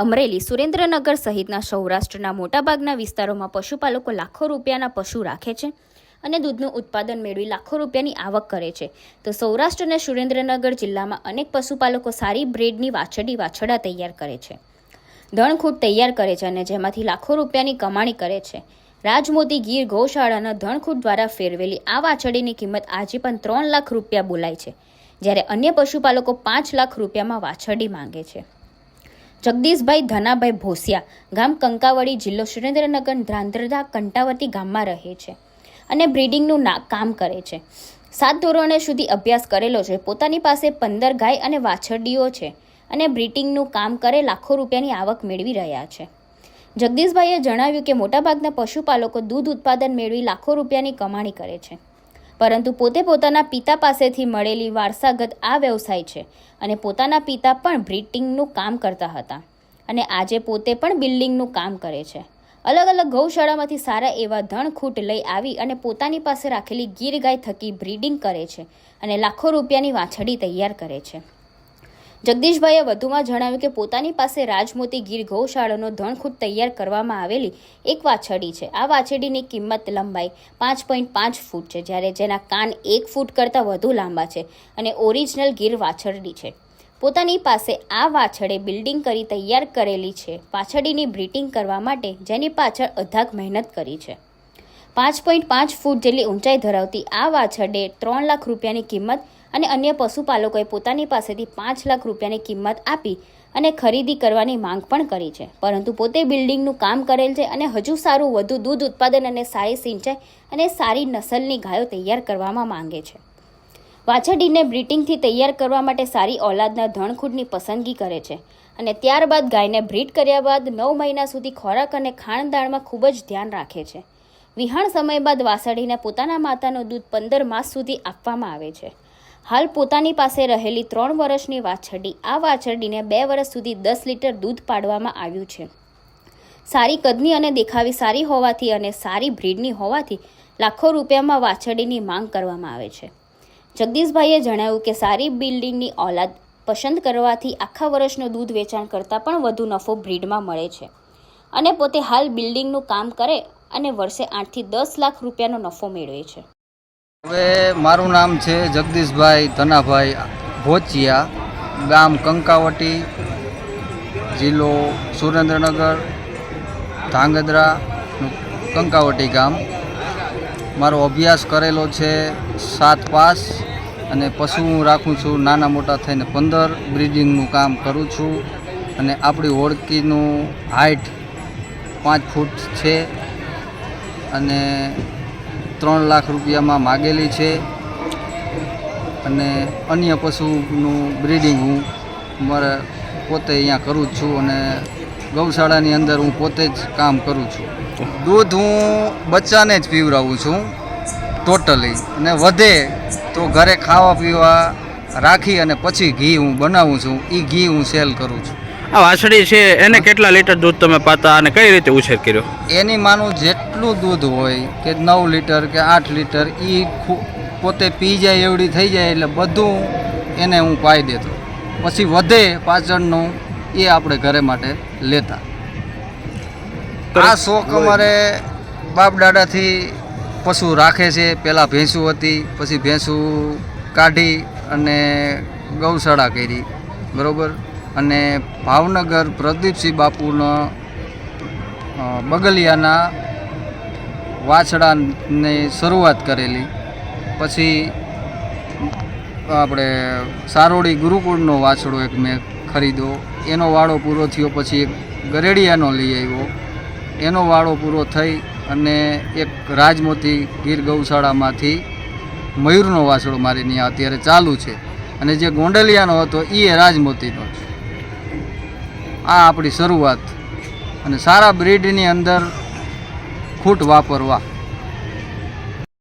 અમરેલી સુરેન્દ્રનગર સહિતના સૌરાષ્ટ્રના મોટાભાગના વિસ્તારોમાં પશુપાલકો લાખો રૂપિયાના પશુ રાખે છે અને દૂધનું ઉત્પાદન મેળવી લાખો રૂપિયાની આવક કરે છે. તો સૌરાષ્ટ્ર અને સુરેન્દ્રનગર જિલ્લામાં અનેક પશુપાલકો સારી બ્રેડની વાછડી વાછડા તૈયાર કરે છે. ધણખૂટ તૈયાર કરે છે અને જેમાંથી લાખો રૂપિયાની કમાણી કરે છે. રાજમોતી ગીર ગૌશાળાના ધણખૂટ દ્વારા ફેરવેલી આ વાછડીની કિંમત આજે પણ ત્રણ લાખ રૂપિયા બોલાય છે, જ્યારે અન્ય પશુપાલકો પાંચ લાખ રૂપિયામાં વાછરડી માંગે છે. જગદીશભાઈ ધનાભાઈ ભોસિયા ગામ કંકાવડી જિલ્લો સુરેન્દ્રનગર ધ્રાંધ્રધા કંટાવતી ગામમાં રહે છે અને બ્રીડિંગનું ના, કામ કરે છે. સાત ધોરણે સુધી અભ્યાસ કરેલો છે. પોતાની પાસે પંદર ગાય અને વાછરડીઓ છે અને બ્રીડિંગનું કામ કરે લાખો રૂપિયાની આવક મેળવી રહ્યા છે. જગદીશભાઈએ જણાવ્યું કે મોટાભાગના પશુપાલકો દૂધ ઉત્પાદન મેળવી લાખો રૂપિયાની કમાણી કરે છે. પરંતુ પોતે પોતાના પિતા પાસેથી મળેલી વારસાગત આ વ્યવસાય છે અને પોતાના પિતા પણ બ્રીટિંગનું કામ કરતા હતા અને આજે પોતે પણ બિલ્ડિંગનું કામ કરે છે. અલગ અલગ ગૌશાળામાંથી સારા એવા ધણખૂટ લઈ આવી અને પોતાની પાસે રાખેલી ગીર ગાય થકી બ્રીડિંગ કરે છે અને લાખો રૂપિયાની વાછડી તૈયાર કરે છે. જગદીશભાઈએ વધુમાં જણાવ્યું કે પોતાની પાસે રાજમોતી ગીર ગૌશાળાનો ધણખૂટ તૈયાર કરવામાં આવેલી એક વાછડી છે. આ વાછડીની કિંમત લંબાઈ પાંચ પોઈન્ટ પાંચ ફૂટ છે, જ્યારે જેના કાન એક ફૂટ કરતાં વધુ લાંબા છે અને ઓરિજિનલ ગીર વાછરડી છે. પોતાની પાસે આ વાછડે બિલ્ડિંગ કરી તૈયાર કરેલી છે. વાછડીની બ્રિટિંગ કરવા માટે જેની પાછળ અધાક મહેનત કરી છે. પાંચ પોઈન્ટ પાંચ ફૂટ જેટલી ઊંચાઈ ધરાવતી આ વાછરડે ત્રણ લાખ રૂપિયાની કિંમત અને અન્ય પશુપાલકોએ પોતાની પાસેથી પાંચ લાખ રૂપિયાની કિંમત આપી અને ખરીદી કરવાની માંગ પણ કરી છે. પરંતુ પોતે બિલ્ડિંગનું કામ કરેલ છે અને હજુ સારું વધુ દૂધ ઉત્પાદન અને સારી સિંચાઈ અને સારી નસલની ગાયો તૈયાર કરવામાં માંગે છે. વાછરડીને બ્રીટિંગથી તૈયાર કરવા માટે સારી ઓલાદના ધણખૂટની પસંદગી કરે છે અને ત્યારબાદ ગાયને બ્રીડ કર્યા બાદ નવ મહિના સુધી ખોરાક અને ખાણદાણમાં ખૂબ જ ધ્યાન રાખે છે. વિહાણ સમય બાદ વાસળીને પોતાના માતાનું દૂધ પંદર માસ સુધી આપવામાં આવે છે. હાલ પોતાની પાસે રહેલી ત્રણ વર્ષની વાછરડી, આ વાછરડીને બે વર્ષ સુધી દસ લીટર દૂધ પાડવામાં આવ્યું છે. સારી કદની અને દેખાવી સારી હોવાથી અને સારી બ્રીડની હોવાથી લાખો રૂપિયામાં વાછરડીની માંગ કરવામાં આવે છે. જગદીશભાઈએ જણાવ્યું કે સારી બિલ્ડિંગની ઓલાદ પસંદ કરવાથી આખા વર્ષનું દૂધ વેચાણ કરતાં પણ વધુ નફો બ્રીડમાં મળે છે. અને પોતે હાલ બિલ્ડિંગનું કામ કરે અને વર્ષે આઠથી દસ લાખ રૂપિયાનો નફો મેળવે છે. હવે મારું નામ છે જગદીશભાઈ ધનાભાઈ ભોચિયા, ગામ કંકાવટી, જિલ્લો સુરેન્દ્રનગર, ધાંગધ્રા, કંકાવટી ગામ. મારો અભ્યાસ કરેલો છે સાત પાસ અને પશુ હું રાખું છું નાના મોટા થઈને પંદર. બ્રિડિંગનું કામ કરું છું અને આપણી ઓળખીનું હાઇટ પાંચ ફૂટ છે. અને ત્રણ લાખ રૂપિયામાં માગેલી છે અને અન્ય પશુનું બ્રીડિંગ હું મારે પોતે અહીંયા કરું જ છું અને ગૌશાળાની અંદર હું પોતે જ કામ કરું છું. દૂધ હું બચ્ચાને જ પીવડાવું છું ટોટલી અને વધે તો ઘરે ખાવા પીવા રાખી અને પછી ઘી હું બનાવું છું એ ઘી હું સેલ કરું છું. આ વાછડી છે એને કેટલા લીટર દૂધ તમે પાતા અને કઈ રીતે ઉછેર કર્યો? એની માનું જેટલું દૂધ હોય કે નવ લીટર કે આઠ લીટર એ પોતે પી જાય એવડી થઈ જાય એટલે બધું એને હું પાઈ દેતો. પછી વધે પાછળનું એ આપણે ઘરે માટે લેતા. આ શોખ અમારે બાપ દાદાથી પશુ રાખે છે. પહેલાં ભેંસું હતી પછી ભેંસું કાઢી અને ગૌશાળા કરી. બરાબર? અને ભાવનગર પ્રદીપસિંહ બાપુનો બગલિયાના વાછડાની શરૂઆત કરેલી. પછી આપણે સારોડી ગુરુકુળનો વાછડો એક મેં ખરીદ્યો. એનો વાળો પૂરો થયો, પછી એક ગરેડિયાનો લઈ આવ્યો. એનો વાળો પૂરો થઈ અને એક રાજમોતી ગીર ગૌશાળામાંથી મયુરનો વાછડો મારી ત્યાં અત્યારે ચાલુ છે. અને જે ગોંડલિયાનો હતો એ રાજમોતીનો છે. આ આપણી શરૂઆત. અને સારા બ્રીડની અંદર ખૂટ વાપરવા.